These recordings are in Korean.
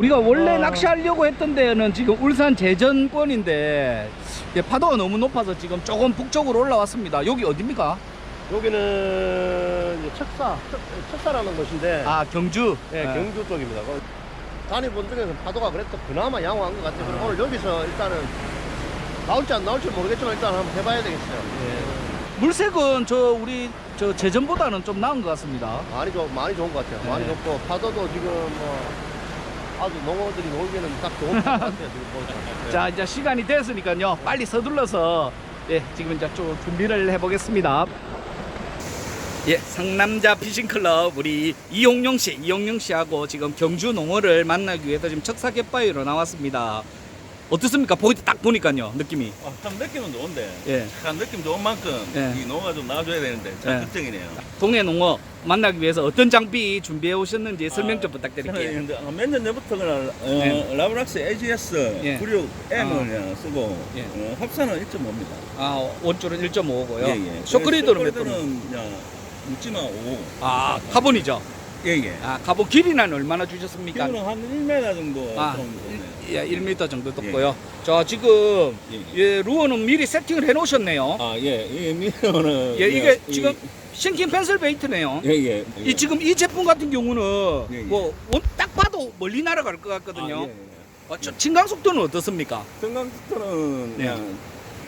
우리가 원래 어. 낚시하려고 했던 데는 지금 울산 제전권인데 이제 파도가 너무 높아서 지금 조금 북쪽으로 올라왔습니다. 여기 어딥니까? 여기는 이제 척사, 척, 척사라는 곳인데, 아 경주. 예, 예. 경주 쪽입니다. 그 다니본 중에서 파도가 그래도 그나마 양호한 것 같아요. 그럼 오늘 여기서 일단은 나올지 안 나올지 모르겠지만 일단 한번 해봐야 되겠어요. 물색은 저 우리 저 제전보다는 좀 나은 것 같습니다. 많이 좋, 많이 좋은 것 같아요. 많이 네. 좋고 파도도 지금 뭐 아주 농어들이 놀기는 딱 좋은 것 같아요. 지금 보니까. 네. 자 이제 시간이 됐으니까요 빨리 서둘러서 예 지금 이제 좀 준비를 해보겠습니다. 예 상남자 피싱클럽 우리 이용용 씨 이용용 씨하고 지금 경주 농어를 만나기 위해서 지금 척사 갯바위로 나왔습니다. 어떻습니까? 보이 딱 보니까요 느낌이 아, 참 느낌은 좋은데 예 참 느낌 좋은 만큼 예. 이 농어가 좀 나와줘야 되는데 참 예. 걱정이네요. 동해 농어 만나기 위해서 어떤 장비 준비해 오셨는지 설명 좀 아, 부탁드릴게요. 저는 몇년 전부터 그냥 어, 네. 라브락스 AGS 예. 96M을 아. 그냥 쓰고 예. 어, 합산은 1.5입니다. 아 원줄은 1.5고요. 예, 예. 쇼크리더는 몇 분? 묻지마 5. 아 카본이죠. 예, 예. 아 카본 길이는 얼마나 주셨습니까? 기온은 한 1m 정도 아, 좀 되네요. 예, 1m 정도 떴고요. 자, 지금 예, 예, 루어는 미리 세팅을 해 놓으셨네요. 아, 예. 이 미러는 예, 이게 이- 지금 싱킹 펜슬 베이트네요. 예, 예. 이 지금 이 제품 같은 경우는 예, 예. 뭐딱 봐도 멀리 날아갈 것 같거든요. 아, 예, 예. 어, 저 진강 속도는 어떻습니까? 등강부터는 네. 그냥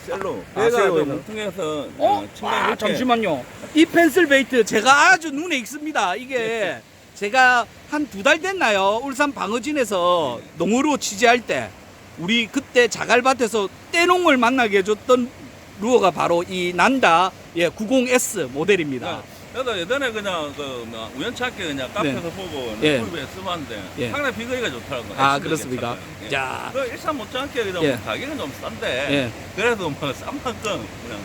셀로. 아, 얘가 셀로에서? 좀 뭉퉁해서 어? 침강 아, 이렇게 잠시만요. 이 펜슬 베이트 제가 아주 눈에 익습니다. 이게 제가 한 두 달 됐나요? 울산 방어진에서 농어로 취재할 때 우리 그때 자갈밭에서 떼농을 만나게 해줬던 루어가 바로 이 난다 예 90S 모델입니다. 아, 나도 예전에 그냥 그 뭐, 우연찮게 그냥 카페에서 보고 예. 유튜브에 쓰봤는데 예. 상당히 비거리가 좋더라고요. 아 액션도 그렇습니까? 괜찮고요. 예. 자, 그 일산 못지않게 그냥 예. 가격은 좀 싼데 예. 그래도 뭐 싼 만큼 그냥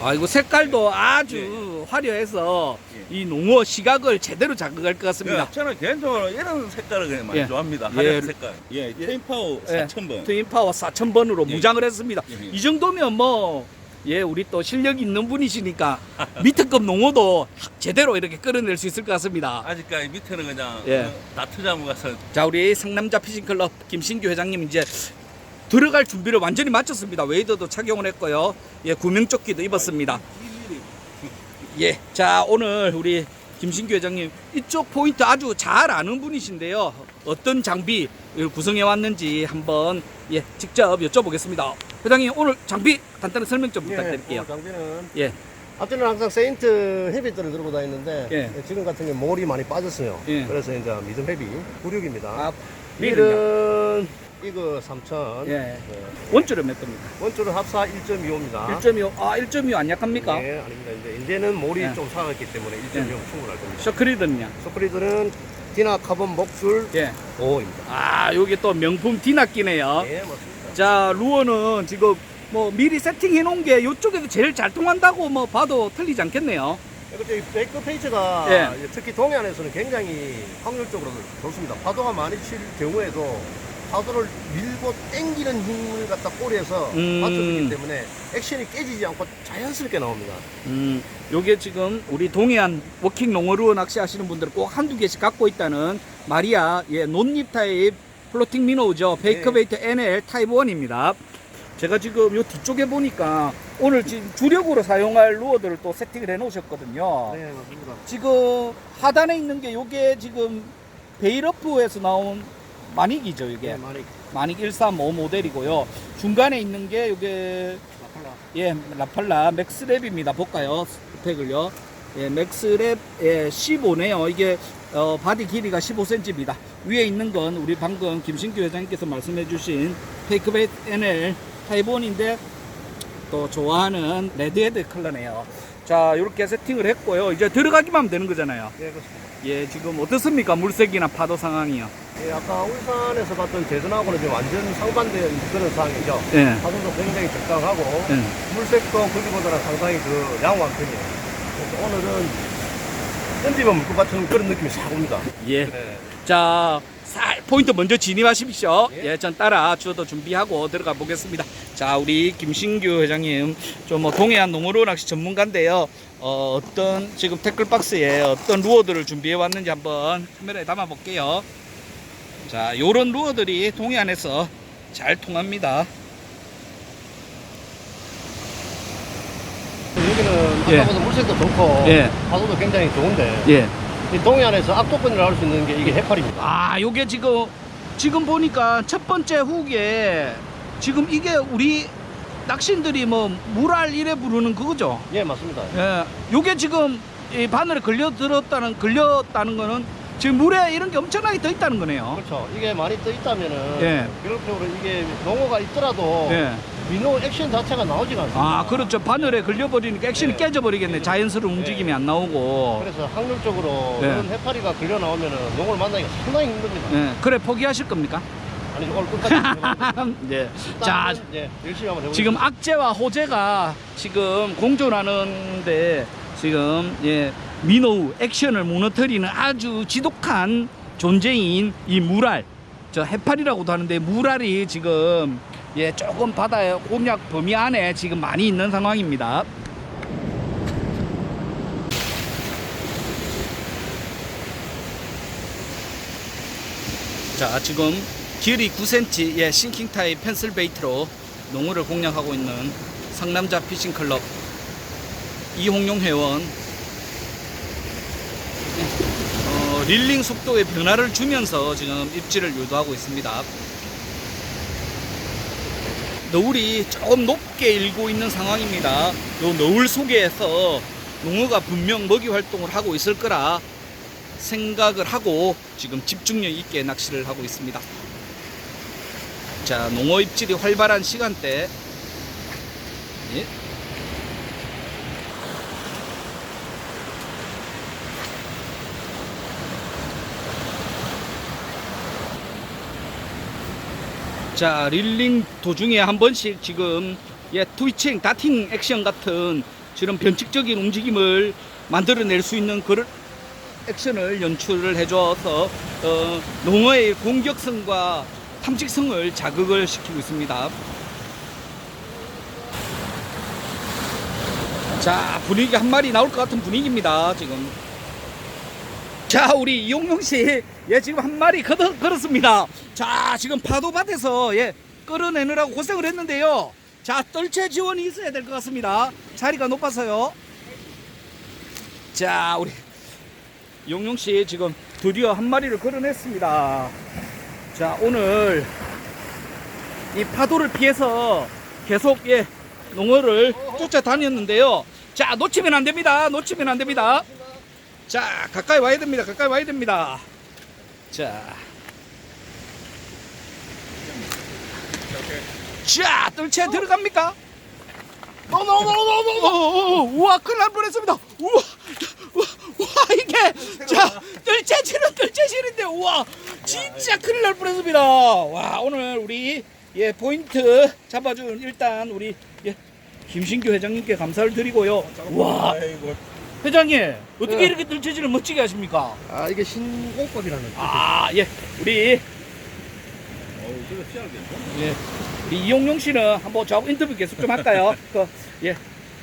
아 이거 색깔도 아주 화려해서 예. 이 농어 시각을 제대로 자극할 것 같습니다. 예, 저는 개인적으로 이런 색깔을 그냥 많이 예. 좋아합니다. 예. 하얀 색깔. 예, 트윈파워 예. 4000번. 트윈파워 4,000번으로 예. 무장을 했습니다. 예, 예. 이 정도면 뭐, 예, 우리 또 실력 있는 분이시니까 밑에급 농어도 제대로 이렇게 끌어낼 수 있을 것 같습니다. 아직까지 밑에는 그냥 예. 어, 다트자무 가서 자, 우리 상남자 피싱클럽 김신규 회장님 이제 들어갈 준비를 완전히 마쳤습니다. 웨이더도 착용을 했고요. 예, 구명조끼도 입었습니다. 예, 자, 오늘 우리 김신규 회장님 이쪽 포인트 아주 잘 아는 분이신데요. 어떤 장비를 구성해 왔는지 한번 예, 직접 여쭤보겠습니다. 회장님 오늘 장비 간단히 설명 좀 부탁드릴게요. 예, 장비는 예, 앞전에는 항상 세인트 헤비들을 들고 다녔는데 예. 지금 같은 경우 몰이 많이 빠졌어요. 예. 그래서 이제 미드 헤비 96입니다. 아, 밀은 이거 3000. 예, 원줄은 몇 겁니까? 원줄은 합사 1.25입니다. 1.25, 아, 1.25안 약합니까? 네, 아닙니다. 이제 이제는 몰이 예. 좀 살았기 때문에 1.25 충분할 겁니다. 셔크리드는요? 소크리드는 디나 카본 목줄 예. 5입니다. 아, 여기 또 명품 디낚이네요. 네, 맞습니다. 자, 루어는 지금 뭐 미리 세팅해 놓은 게 이쪽에서 제일 잘 통한다고 뭐 봐도 틀리지 않겠네요. 저희 베이크 페이지가 예. 특히 동해안에서는 굉장히 확률적으로 좋습니다. 파도가 많이 칠 경우에도 파도를 밀고 땡기는 힘을 갖다 꼬리에서 음. 맞춰주기 때문에 액션이 깨지지 않고 자연스럽게 나옵니다. 음, 요게 지금 우리 동해안 워킹 농어 루어 낚시 하시는 분들은 꼭 한두 개씩 갖고 있다는 마리아 예, 논잎 타입 플로팅 미노우죠. 베이커 네. 베이트 NL 타입 1입니다. 제가 지금 요 뒤쪽에 보니까 오늘 지금 주력으로 사용할 루어들을 또 세팅을 해 놓으셨거든요. 네, 맞습니다. 지금 하단에 있는 게 요게 지금 베이러프에서 나온 마닉이죠, 이게. 네, 많이 마닉 135 모델이고요. 중간에 있는 게 요게 나팔라. 예, 라팔라 맥스랩입니다. 볼까요? 스펙을요. 예, 맥스랩 예, 15네요. 이게 어, 바디 길이가 15cm입니다. 위에 있는 건 우리 방금 김신규 회장님께서 말씀해주신 페이크베이트 NL 타이본인데 또 좋아하는 레드헤드 컬러네요. 자, 이렇게 세팅을 했고요. 이제 들어가기만 하면 되는 거잖아요. 네, 그렇습니다. 예, 지금 어떻습니까? 물색이나 파도 상황이요. 예, 아까 울산에서 봤던 제주하고는 지금 완전 상반된 그런 상황이죠. 예. 파도도 굉장히 적당하고 예. 물색도 거기보다는 상당히 그 양호한 편이에요. 그래서 오늘은 던지면 물것 같은 그런 느낌이 싹 옵니다. 예. 네. 자, 살 포인트 먼저 진입하십시오. 예. 예, 전 따라 주어도 준비하고 들어가 보겠습니다. 자, 우리 김신규 회장님, 좀뭐 동해안 농어로 낚시 전문가인데요. 어, 어떤 지금 태클 박스에 어떤 루어들을 준비해 왔는지 한번 카메라에 담아 볼게요. 자, 요런 루어들이 동해안에서 잘 통합니다. 여기는 예. 아까보다 물색도 좋고 예. 파도도 굉장히 좋은데 예. 이 동해안에서 악도권을 할수 있는 게 이게 해파리입니다. 아, 요게 지금 지금 보니까 첫 번째 후기에 지금 이게 우리 낚시인들이 뭐 물알 이래 부르는 그거죠. 예, 맞습니다. 예. 요게 지금 이 바늘에 걸려 들었다는 걸렸다는 거는 지금 물에 이런 게 엄청나게 더 있다는 거네요. 그렇죠. 이게 많이 떠 있다면은 예. 기록적으로 이게 농어가 있더라도 예. 민호 액션 자체가 나오지가 않습니다. 아, 그렇죠. 바늘에 걸려버리니까 액션이 예. 깨져버리겠네. 자연스러운 움직임이 안 나오고. 그래서 확률적으로 예. 이런 해파리가 걸려 나오면은 농어를 만나기가 상당히 힘듭니다. 예. 그래 포기하실 겁니까? 아니 오늘 끝까지. 일단 자, 예, 열심히 한번 해보겠습니다. 지금 악재와 호재가 지금 공존하는데 지금 예 민호우 액션을 무너뜨리는 아주 지독한 존재인 이 물알 저 해파리라고도 하는데 물알이 지금 예 조금 바다의 공략 범위 안에 지금 많이 있는 상황입니다. 자 지금 길이 9cm 의 싱킹 타입 펜슬 베이트로 농어를 공략하고 있는 상남자 피싱 클럽 이홍용 회원 어, 릴링 속도의 변화를 주면서 지금 입질을 유도하고 있습니다. 너울이 조금 높게 일고 있는 상황입니다. 요 너울 속에서 농어가 분명 먹이 활동을 하고 있을 거라 생각을 하고 지금 집중력 있게 낚시를 하고 있습니다. 자, 농어 입질이 활발한 시간대. 예. 자, 릴링 도중에 한 번씩 지금 예, 트위칭, 다팅 액션 같은 지금 변칙적인 움직임을 만들어낼 수 있는 그런 액션을 연출을 해줘서 어, 농어의 공격성과 탐직성을 자극을 시키고 있습니다. 자 분위기 한 마리 나올 것 같은 분위기입니다 지금. 자 우리 이용용 씨, 예 지금 한 마리 걸어, 걸었습니다. 자 지금 파도밭에서 예 끌어내느라고 고생을 했는데요. 자 뜰채 지원이 있어야 될 것 같습니다. 자리가 높아서요. 자 우리 용용 씨 지금 드디어 한 마리를 걸어냈습니다. 자 오늘 이 파도를 피해서 계속 예 농어를 쫓아다녔는데요. 자 놓치면 안 됩니다. 놓치면 안 됩니다. 자 가까이 와야 됩니다. 가까이 와야 됩니다. 자. 자, 뜰채 들어갑니까? 어머머머머머! 우와, 큰일 날 뻔했습니다. 우와, 우와, 우와, 이게, 자, 뜰채 치는 뜰채 치는데, 우와, 진짜 큰일 날 뻔했습니다. 와, 오늘 우리, 예, 포인트 잡아준 일단 우리, 예, 김신규 회장님께 감사를 드리고요. 와, 회장님, 어떻게 네. 이렇게 뜰채질을 멋지게 하십니까? 아 이게 신공법이라는 아, 예, 우리, 어우, 그거 시작됐어? 예. 우리 이용용 씨는 한번 저하고 인터뷰 계속 좀 할까요? 그, 예.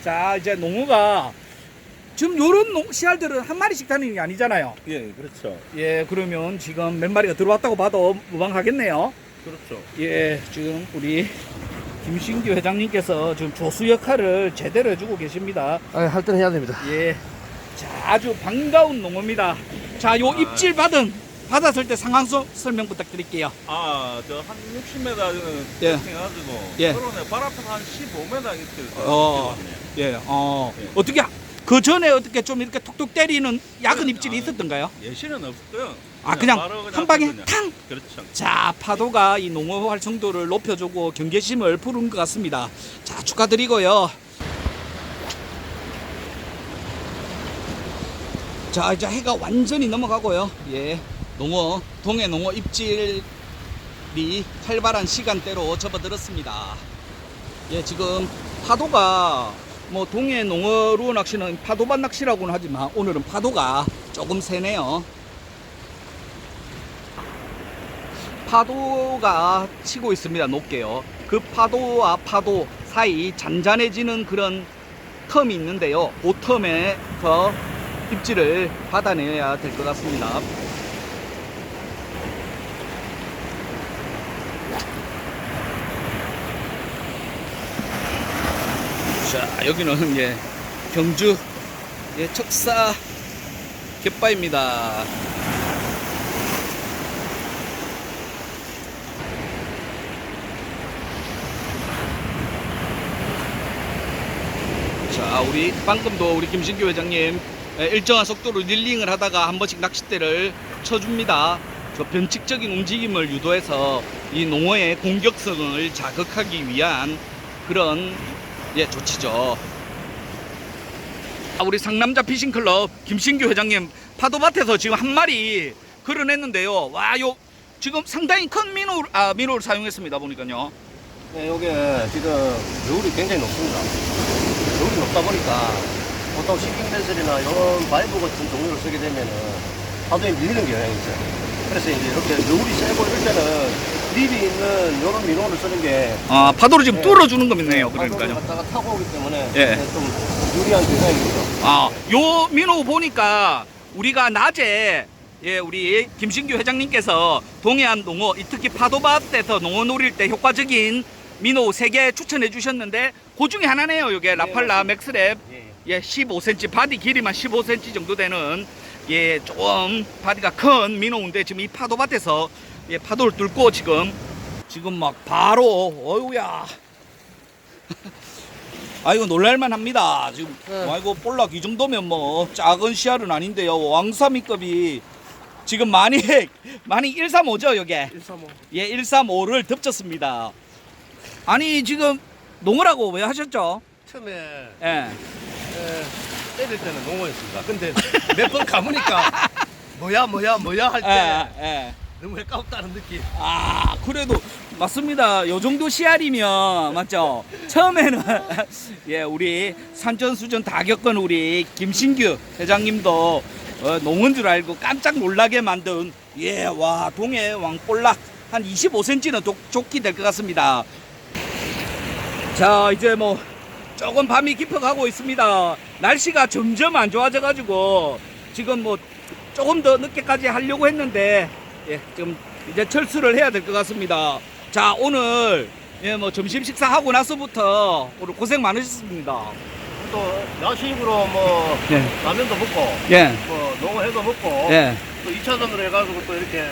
자, 이제 농어가 지금 요런 농, 씨알들은 한 마리씩 다니는 게 아니잖아요. 예, 그렇죠. 예, 그러면 지금 몇 마리가 들어왔다고 봐도 무방하겠네요. 그렇죠. 예, 지금 우리 김신규 회장님께서 지금 조수 역할을 제대로 해주고 계십니다. 아 할 때는 해야 됩니다. 예. 자, 아주 반가운 농어입니다. 자, 요 입질 받은, 받았을 때 상황 소- 설명 부탁드릴게요. 아, 저 한 60m 예. 해가지고 예. 그러네. 발 앞에서 한 15m 입질 어. 예, 어, 어떻게, 그 전에 어떻게 좀 이렇게 톡톡 때리는 야근 입질이 있었던가요? 예시는 없고요. 아, 그냥 한 방에. 탕! 그렇죠. 자, 파도가 이 농어 활성도를 높여주고 경계심을 푸는 것 같습니다. 자, 축하드리고요. 자, 이제 해가 완전히 넘어가고요. 예, 농어, 동해 농어 입질이 활발한 시간대로 접어들었습니다. 예, 지금 파도가 뭐 동해 농어로 낚시는 파도밭 낚시라고는 하지만 오늘은 파도가 조금 세네요. 파도가 치고 있습니다. 높게요. 그 파도와 파도 사이 잔잔해지는 그런 텀이 있는데요. 그 텀에서 입질을 받아내야 될 것 같습니다. 자, 여기는 예, 경주 예, 척사 갯바입니다. 자, 우리 방금도 우리 김신규 회장님 예, 일정한 속도로 릴링을 하다가 한 번씩 낚싯대를 쳐줍니다. 저 변칙적인 움직임을 유도해서 이 농어의 공격성을 자극하기 위한 그런 예 조치죠. 아, 우리 상남자 피싱클럽 김신규 회장님 파도밭에서 지금 한 마리 걸어냈는데요. 와, 요 지금 상당히 큰 민호 아 민호를 사용했습니다 보니까요. 네, 요게 지금 여울이 굉장히 높습니다. 여울이 높다 보니까 보통 시킹 벤슬이나 이런 바이브 같은 종류를 쓰게 되면은 파도에 밀리는 경향이 있어요. 그래서 이제 이렇게 여울이 세고 이럴 때는 립이 있는 이런 민호를 쓰는 게 아 파도를 지금 네. 뚫어주는 겁니네요. 파도를 그러니까요. 갖다가 타고 오기 때문에 예. 네, 좀 유리한 경향이죠. 아, 요 민호 보니까 우리가 낮에 예, 우리 김신규 회장님께서 동해안 농어, 이 특히 파도밭에서 농어 노릴 때 효과적인 민호 세 개 추천해 주셨는데 그 중에 하나네요. 요게 라팔라 맥스랩 예, 예. 예, 15cm 바디 길이만 15cm 정도 되는 예, 조금 바디가 큰 민호인데 지금 이 파도밭에서 예, 파도를 뚫고 지금 지금 막 바로 어유야. 아이고 놀랄만 합니다. 지금 네. 아이고 볼락 이 정도면 뭐 작은 씨알은 아닌데요. 왕삼이급이 지금 많이 많이 135죠, 여게. 135. 예, 135를 덮쳤습니다. 아니 지금 농어라고 왜 하셨죠? 처음에 예. 에, 때릴 때는 농어였습니다. 근데 몇 번 가보니까 뭐야 뭐야 뭐야 할 때 예, 예. 너무 아깝다는 느낌. 아 그래도 맞습니다. 요 정도 씨알이면 맞죠. 처음에는 예 우리 산전수전 다 겪은 우리 김신규 회장님도 어, 농은 줄 알고 깜짝 놀라게 만든 예 와 동해 왕볼락 한 25cm는 좋기 될것 같습니다. 자 이제 뭐 조금 밤이 깊어가고 있습니다. 날씨가 점점 안 좋아져 가지고 지금 뭐 조금 더 늦게까지 하려고 했는데 예 지금 이제 철수를 해야 될 것 같습니다. 자 오늘 예 뭐 점심 식사하고 나서부터 오늘 고생 많으셨습니다. 또 야식으로 뭐 예 라면도 먹고 예. 뭐 농어회도 먹고 예. 또 2차전으로 해가지고 또 이렇게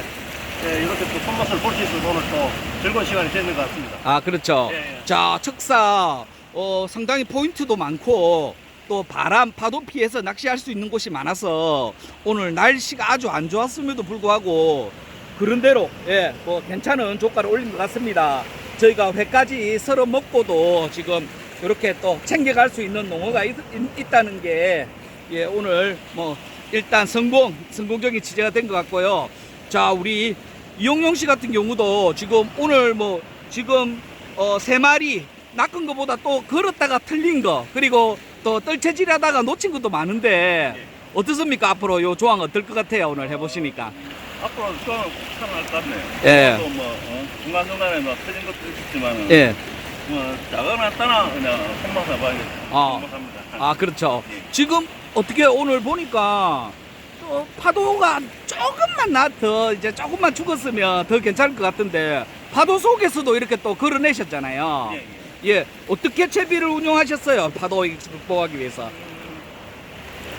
예, 이렇게 또 손맛을 볼 수 있어서 오늘 또 즐거운 시간이 됐는 것 같습니다. 아 그렇죠. 예, 예. 자 척사 어, 상당히 포인트도 많고 또 바람 파도 피해서 낚시할 수 있는 곳이 많아서 오늘 날씨가 아주 안 좋았음에도 불구하고 그런대로 예 뭐 괜찮은 조가를 올린 것 같습니다. 저희가 회까지 썰어 먹고도 지금 이렇게 또 챙겨갈 수 있는 농어가 있, 다는게 예, 오늘 뭐 일단 성공 성공적인 취재가 된 것 같고요. 자 우리 이용용 씨 같은 경우도 지금 오늘 뭐 지금 어, 세 마리 낚은 것보다 또 걸었다가 틀린 거 그리고 또 떨채질하다가 놓친 것도 많은데 어떻습니까 앞으로 요 조항 어떨 것 같아요 오늘 해보시니까 앞으로 수강을 꼭것 같네요. 예. 또 뭐, 어, 중간중간에 뭐 터진 것도 있겠지만, 예. 뭐, 작거나 따나 그냥 손맛을 봐야겠죠. 아. 아 그렇죠 예. 지금 어떻게 오늘 보니까 또 파도가 조금만 나 더 이제 조금만 죽었으면 더 괜찮을 것 같은데 파도 속에서도 이렇게 또 걸어내셨잖아요 예, 예. 예 어떻게 채비를 운용하셨어요 파도 극복하기 위해서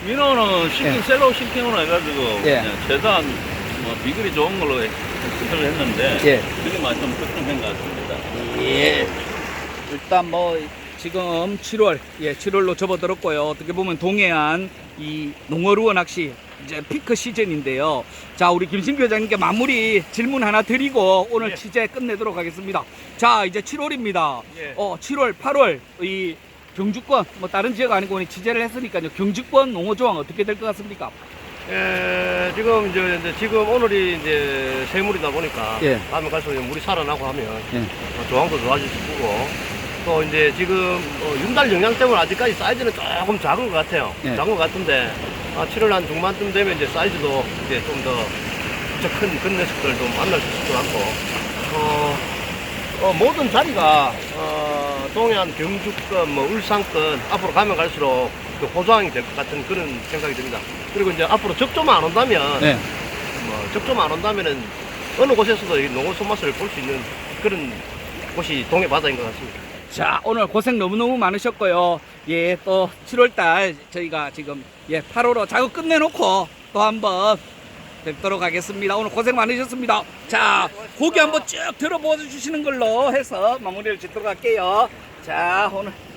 민호는 싱킹, 예. 셀로 싱킹으로 해가지고, 예. 그냥 최대한 뭐 비글이 좋은 걸로 시도를 했는데, 예. 그게 많이 좀 특징된 것 같습니다. 예. 일단 뭐 지금 7월 예 7월로 접어들었고요. 어떻게 보면 동해안 이 농어루어 낚시 이제 피크 시즌인데요. 자 우리 김신규 회장님께 마무리 질문 하나 드리고 오늘 예. 취재 끝내도록 하겠습니다. 자 이제 7월입니다. 예. 어 7월 8월 이 경주권 뭐 다른 지역 아니고 오늘 취재를 했으니까요. 경주권 농어 조항 어떻게 될 것 같습니까? 예, 지금 이제, 이제 지금 오늘이 이제 새물이다 보니까 예. 다음에 갈수록 이제 물이 살아나고 하면 예. 어, 조항도 좋아질 거고 또 이제 지금 어, 윤달 영향 때문에 아직까지 사이즈는 조금 작은 것 같아요. 예. 작은 것 같은데 아, 7월 한 중반쯤 되면 이제 사이즈도 이제 좀 더 큰, 큰 녀석들도 만날 수 있을 것 같고 어, 어, 모든 자리가 어, 동해안 경주권, 뭐 울산권 앞으로 가면 갈수록 그 호조항이 될 것 같은 그런 생각이 듭니다. 그리고 이제 앞으로 적조만 안 온다면 네. 뭐 적조만 안 온다면은 어느 곳에서도 이 농어 손맛을 볼 수 있는 그런 곳이 동해 바다인 것 같습니다. 자, 오늘 고생 너무너무 많으셨고요. 예, 또 7월달 저희가 지금 예, 8호로 작업 끝내놓고 또 한번 뵙도록 하겠습니다. 오늘 고생 많으셨습니다. 자, 고기 한번 쭉 들어보여 주시는 걸로 해서 마무리를 짓도록 할게요. 자, 오늘 자.